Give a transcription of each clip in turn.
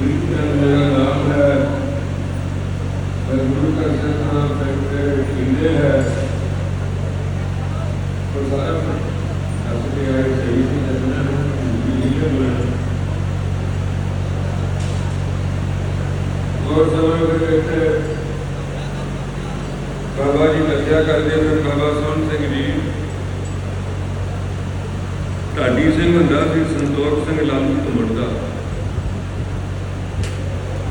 میرا نام ہے میں گرو کا سر نام ہے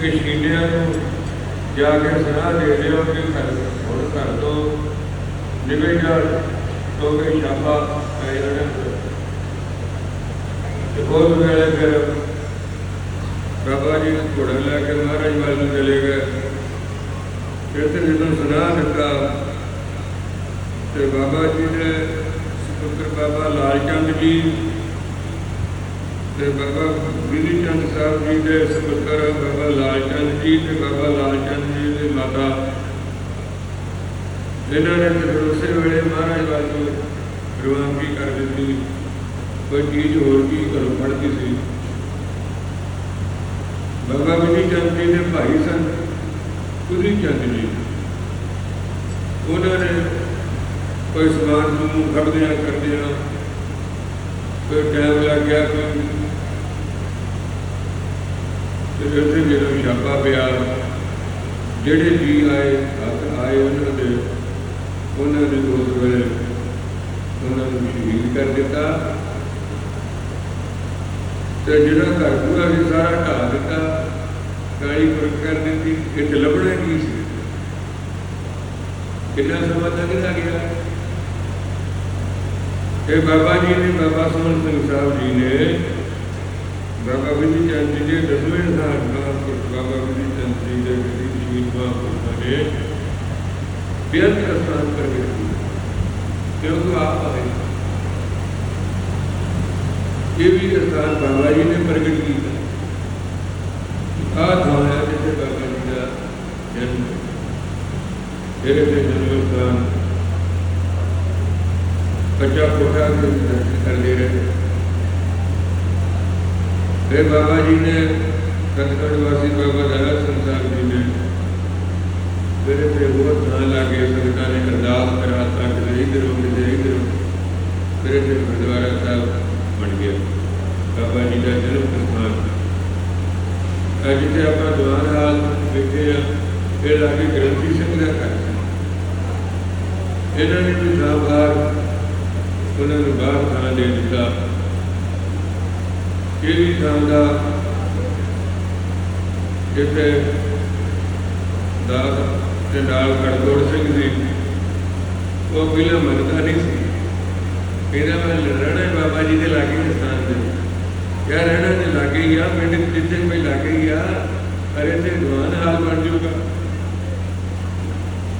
ਕਿ ਸ਼ੀਂਡਿਆਂ ਨੂੰ ਜਾ ਕੇ ਸੁਣਾ ਦੇ ਦਿਓ ਕਿ ਘਰ ਹੁਣ ਘਰ ਤੋਂ ਨਿਕਲ ਜਾ ਤੋਗੇ ਸ਼ਾਬਾ ਪੈ ਜਾਣਾ ਤੇ ਬਹੁਤ ਵੇਲੇ ਫਿਰ ਬਾਬਾ ਜੀ ਘੋੜਾ ਲੈ ਕੇ ਮਹਾਰਾਜ ਵੱਲ ਨੂੰ ਚਲੇ ਗਏ। ਫਿਰ ਤੇ ਜਦੋਂ ਸੁਣਾ ਦਿੱਤਾ ਤੇ ਬਾਬਾ ਜੀ ਨੇ ਸੁਪੁੱਤਰ ਬਾਬਾ ਲਾਲ ਚੰਦ ਜੀ ਤੇ ਬਾਬਾ ਬਿਧੀ ਚੰਦ ਸਾਹਿਬ ਜੀ ਦੇ ਸੁਪੁੱਤਰ ਬਾਬਾ ਲਾਲ ਚੰਦ ਜੀ ਤੇ ਬਾਬਾ ਲਾਲ ਚੰਦ ਜੀ ਦੇ ਮਾਤਾ। ਇਹਨਾਂ ਨੇ ਫਿਰ ਉਸੇ ਵੇਲੇ ਮਹਾਰਾਜ ਵੱਲ ਰਵਾਨਗੀ ਕਰ ਦਿੱਤੀ। ਕੋਈ ਚੀਜ਼ ਹੋਰ ਕੀ ਘਰੋਂ ਫੜਦੀ ਸੀ। ਬਾਬਾ ਬਿਧੀ ਚੰਦ ਜੀ ਦੇ ਭਾਈ ਸਨ ਕੁਦਰੀ ਚੰਦ ਜੀ। ਉਹਨਾਂ ਨੇ ਕੋਈ ਸਮਾਨ ਨੂੰ ਖੜਦਿਆਂ ਕਰਦਿਆਂ ਕੋਈ ਟਾਈਮ ਲੱਗ ਗਿਆ ਕੋਈ ਤੇ ਉੱਥੇ ਜਦੋਂ ਛਾਪਾ ਪਿਆ। ਜਿਹੜੇ ਜੀ ਆਏ, ਹੱਥ ਆਏ ਉਹਨਾਂ ਦੇ, ਉਹਨਾਂ ਨੇ ਉਸ ਵੇਲੇ ਉਹਨਾਂ ਨੂੰ ਸ਼ਹੀਦ ਕਰ ਦਿੱਤਾ। ਤੇ ਜਿਹੜਾ ਘਰ ਪੂਰਾ ਸੀ, ਸਾਰਾ ਢਾਹ ਦਿੱਤਾ। ਕਾਲੀ ਫ਼ਰਕ ਕਰ ਦਿੱਤੀ ਇਹ ਲੱਭਣਾ ਕੀ ਸੀ? ਕਿੰਨਾ ਸਮਾਂ ਤੱਕ ਗਿਆ? ਇਹ ਬਾਬਾ ਜੀ ਨੇ, ਬਾਬਾ ਸੋਹਣ ਸਿੰਘ ਸਾਹਿਬ ਜੀ ਨੇ بابا بجی چند جی کے ڈبلے ہزار خلاف پر بابا بجی چند جی کے قریب شہید باہر پر بھائے بیت کا سان کر کے دیا کیوں کہ آپ آئے یہ بھی احسان بابا جی نے پرگٹ کی تھا کہا تھا ہے جیسے بابا جی کا جنم میرے سے جنم سان کچا کوٹا کے درست کر لیا ਫਿਰ ਬਾਬਾ ਜੀ ਨੇ ਕਤਕੜ ਵਾਸੀ ਬਾਬਾ ਦਇਆ ਸਿੰਘ ਸਾਹਿਬ ਜੀ ਨੇ ਫਿਰ ਤੇ ਹੋਰ ਥਾਂ ਲਾਗੇ ਸੰਗਤਾਂ ਨੇ ਅਰਦਾਸ ਕਰਾਤਾ ਕਿ ਇਧਰ ਹੋ ਕਿਤੇ ਇਧਰ ਹੋ ਫਿਰ ਤੇ ਗੁਰਦੁਆਰਾ ਸਾਹਿਬ ਬਣ ਗਿਆ। ਬਾਬਾ ਜੀ ਦਾ ਜਨਮ ਸਥਾਨ। ਅੱਜ ਜਿੱਥੇ ਆਪਾਂ ਦੁਆਰ ਹਾਲ ਵੇਖੇ ਆ, ਇਹ ਲਾਗੇ ਗ੍ਰੰਥੀ ਸਿੰਘ ਦਾ ਘਰ ਇਹਨਾਂ ਨੇ ਵੀ ਥਾਂ ਬਾਹਰ ਉਹਨਾਂ ਨੂੰ ਬਾਹਰ ਥਾਂ ਦੇ ਦਿੱਤਾ। ਇਹ ਥਾਂ ਦਾ ਜਿੱਥੇ ਦਾ ਤੇ ਨਾਲ ਖੜਗੋੜ ਸਿੰਘ ਸੀ ਉਹ ਪਹਿਲਾਂ ਮੰਨਦਾ ਨਹੀਂ ਸੀ। ਕਹਿੰਦਾ ਮੈਂ ਰਹਿਣਾ ਬਾਬਾ ਜੀ ਦੇ ਲਾਗੇ ਸਥਾਨ ਤੇ। ਯਾਰ ਰਹਿਣਾ ਦੇ ਲਾਗੇ ਹੀ ਆ, ਪਿੰਡ ਜਿੱਥੇ ਕੋਈ ਲਾਗੇ ਹੀ ਆ ਅਰੇ ਤੇ ਦੁਆਨ ਹਾਲ ਬਣ ਜਾਊਗਾ।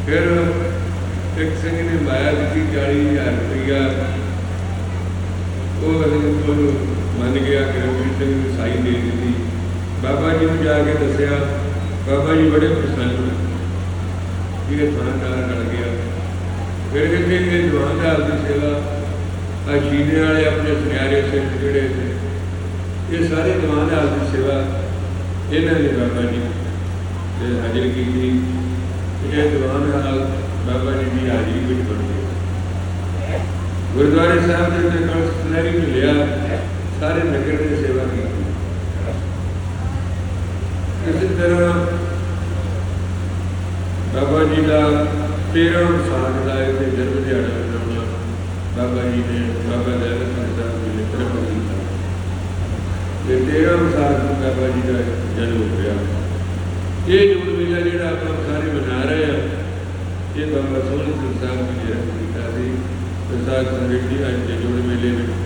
ਫਿਰ ਇੱਕ ਸਿੰਘ ਨੇ ਮਾਇਆ ਦਿੱਤੀ 40000 ਰੁਪਇਆ ਉਹ ਅਸੀਂ ਉਹਨੂੰ ਮੰਨ ਗਿਆ ਕਿ ਸਿੰਘ ਨੂੰ ਸਾਈ ਦੇ ਦਿੱਤੀ। ਬਾਬਾ ਜੀ ਨੂੰ ਜਾ ਕੇ ਦੱਸਿਆ, ਬਾਬਾ ਜੀ ਬੜੇ ਪ੍ਰਸੰਨ ਹੋਏ ਕਿ ਇਹ ਥਾਣਦਾਰ ਕਰ ਗਿਆ। ਫਿਰ ਕਹਿੰਦੇ ਇਹ ਦੁਆਨਦਾਰ ਦੀ ਸੇਵਾ, ਆ ਸ਼ੀਨੇ ਵਾਲੇ ਆਪਣੇ ਸੁਨਿਆਰੇ ਸਿੰਘ ਜਿਹੜੇ ਸੀ ਇਹ ਸਾਰੇ ਜਵਾਨ ਦੀ ਸੇਵਾ ਇਹਨਾਂ ਨੇ ਬਾਬਾ ਜੀ ਦੇ ਹਾਜ਼ਰ ਕੀਤੀ ਇਹ ਜਵਾਨ ਹਾਲ ਬਾਬਾ ਜੀ ਦੀ ਹਾਜ਼ਰੀ ਵਿੱਚ ਬਣ ਗਏ। ਗੁਰਦੁਆਰੇ ਸਾਹਿਬ ਦੇ ਉੱਤੇ ਕਲਸ਼ ਸੁਨਹਿਰੀ ਮਿਲਿਆ। ਸਾਰੇ ਨਗਰ ਦੀ ਸੇਵਾ ਕੀਤੀ। ਇਸੇ ਤਰ੍ਹਾਂ ਬਾਬਾ ਜੀ ਦਾ 13 ਸਾਲ ਦਾ ਇੱਥੇ ਜਨਮ ਦਿਹਾੜਾ ਮਨਾਉਣਾ ਬਾਬਾ ਜੀ ਨੇ, ਬਾਬਾ ਜੀ ਨੇ ਤਰਫ ਕੀਤਾ ਤੇ 13 ਸਾਲ ਤੋਂ ਬਾਬਾ ਜੀ ਦਾ ਜਨਮ ਹੋਇਆ ਇਹ ਜੁੜ ਮੇਲਾ ਜਿਹੜਾ ਆਪਾਂ ਸਾਰੇ ਮਨਾ ਰਹੇ ਆ ਇਹ ਬਾਬਾ ਸੋਹਣ ਸਿੰਘ ਸਾਹਿਬ ਜੀ ਨੇ ਰੱਖ ਕੀਤਾ ਸੀ। ਪ੍ਰਸਾਦ ਸੰਗਠੀ ਅੱਜ ਦੇ ਜੋੜ ਮੇਲੇ ਵਿੱਚ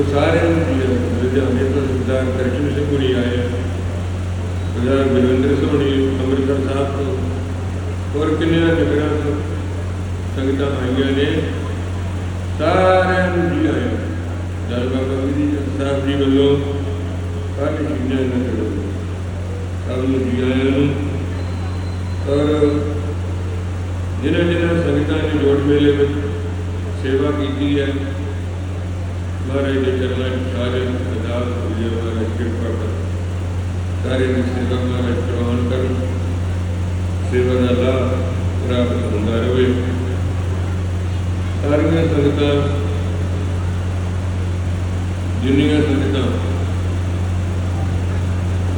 ਉਹ ਸਾਰੇ ਲੁਧਿਆਣੇ ਤੋਂ ਸਰਦਾਰ ਦਰਸ਼ਨ ਸਿੰਘ ਹੁਣੀ ਆਏ ਆ ਸਰਦਾਰ ਬਲਵਿੰਦਰ ਸੋਹਣੀ ਅੰਮ੍ਰਿਤਸਰ ਸਾਹਿਬ ਤੋਂ ਹੋਰ ਕਿੰਨੀਆਂ ਜਗ੍ਹਾ ਤੋਂ ਸੰਗਤਾਂ ਆਈਆਂ ਨੇ ਸਾਰਿਆਂ ਨੂੰ ਜੀ ਆਇਆਂ ਜਲ ਬਾਬਾ ਜੀ ਸਾਹਿਬ ਜੀ ਵੱਲੋਂ ਸਾਰੇ ਚੀਜ਼ਾਂ ਇਹਨਾਂ ਦੇ ਵੱਲੋਂ ਸਭ ਨੂੰ ਜੀ ਆਇਆਂ ਨੂੰ ਔਰ ਜਿਨ੍ਹਾਂ ਜਿਨ੍ਹਾਂ ਸੰਗਤਾਂ ਨੇ ਜੋੜ ਮੇਲੇ ਵਿੱਚ ਸੇਵਾ ਕੀਤੀ ਹੈ ہمارے نکلنا سارے انتظار ہوئے ہمارے کرپا کر سارے نشید ہمارا چوہان کر سیون اللہ پراپت ہوتا رہے سارا سنگت جنیا سنگت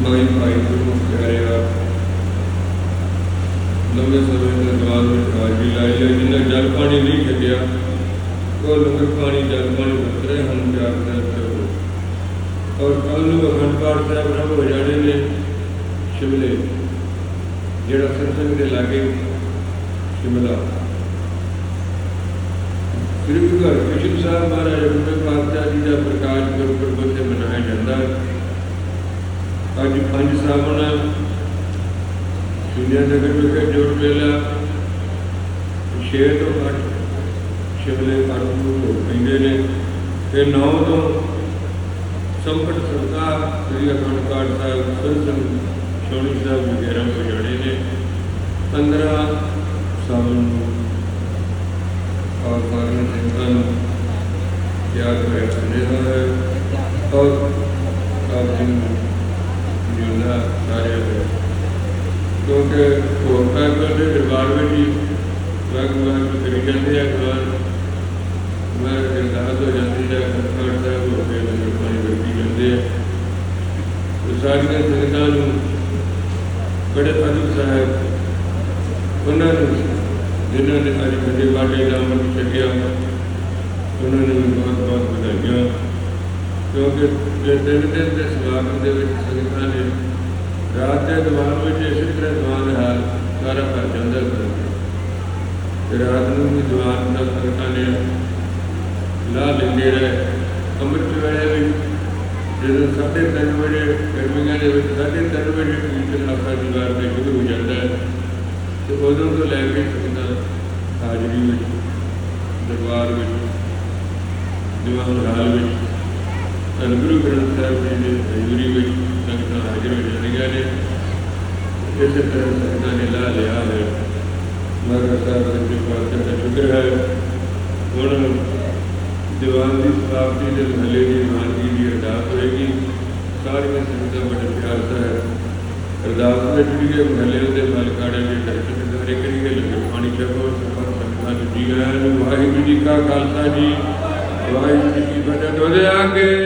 نئی بھائی گرو پیارے آپ۔ نویں سمے کے دوران میں حاضری لائی ہے جنہیں جل پانی نہیں چکیا لوگ مہاراج اپنے پاتا جی کا پرکاش گرو پربت سے منایا جاتا ہے نگر میں چھ تو اٹھ ਨਗਰ ਵਿਖੇ ਜੋੜ ਸ਼ਿਮਲੇ ਆਰੰਭ ਹੋ ਪੈਂਦੇ ਨੇ ਤੇ ਨੌ ਤੋਂ ਸੰਪਟ ਸਰਕਾਰ ਸ੍ਰੀ ਅਖੰਡ ਪਾਠ ਸਾਹਿਬ ਸੰਸਨ ਸ਼ੋਣੀ ਸਾਹਿਬ ਵਗੈਰਾ ਹੋ ਜਾਣੇ ਨੇ। 15 ਸਾਵਣ ਨੂੰ ਔਰ ਸਾਰੀਆਂ ਸੰਗਤਾਂ ਨੂੰ ਯਾਦ ਕਰਿਆ ਸੁਨੇਹਾ ਹੈ। ਔਰ ਆਪ ਜੀ ਨੂੰ ਜਿਉਂਦਾ ਸਾਰਿਆਂ ਨੂੰ ਕਿਉਂਕਿ ਹੋਰ ਪੈਪਰ ਦੇ ਦਰਬਾਰ ਵਿੱਚ ਹੀ ਵਗ ਕਰੀ ਜਾਂਦੇ ਆ ਗਵਾਨ میں راحت ہو جاتی ہے کمفرٹ ہے وہ پھر بڑے فاضل صاحب جنہوں نے اج میرے باڈے کا من چکیا انہوں نے بہت بہت بدھائیاں کیونکہ تین دن کے سواگت کے سنگاں نے رات کے دوران اسی طرح دوران سارا کر میں بھی دوران کا نے ਲਾ ਲੈਂਦੇ ਰਹੇ ਅੰਮ੍ਰਿਤ ਵੇਲੇ ਵੀ ਜਦੋਂ ਸਾਢੇ ਤਿੰਨ ਵਜੇ ਗਰਮੀਆਂ ਦੇ ਵਿੱਚ ਸਾਢੇ ਤਿੰਨ ਵਜੇ ਕੀਰਤਨ ਆਪਣਾ ਦੀਵਾਰ ਤੇ ਸ਼ੁਰੂ ਹੋ ਜਾਂਦਾ ਹੈ, ਤੇ ਉਦੋਂ ਤੋਂ ਲੈ ਕੇ ਸੰਗਤਾਂ ਹਾਜ਼ਰੀ ਵਿੱਚ, ਦਰਬਾਰ ਵਿੱਚ, ਦੀਵਾਨ ਹਾਲ ਵਿੱਚ, ਧੰਨ ਗੁਰੂ ਗ੍ਰੰਥ ਸਾਹਿਬ ਜੀ ਦੇ ਹਜ਼ੂਰੀ ਵਿੱਚ ਸੰਗਤਾਂ ਹਾਜ਼ਰ ਹੋ ਜਾਂਦੀਆਂ ਨੇ। ਇਸੇ ਤਰ੍ਹਾਂ ਸੰਗਤਾਂ ਨੇ ਲਾ ਲਿਆ ਹੈ। ਮਗਰ ਸਾਹਿਬ ਦੇ ਕਿਰਪਾ ਦਾ ਸ਼ੁਕਰ ਹੈ। ਹੁਣ دیوان کی محلے کی مہانگی بھی ارداس ہوئے گی۔ سارے سنگت بڑے پیار سے ارداس میں جڑی محلے کے مالکاڑے لگے پانی چلو سفر سنگھا جڑی واحر جی کا خالصہ جی واحر جی کی آگے۔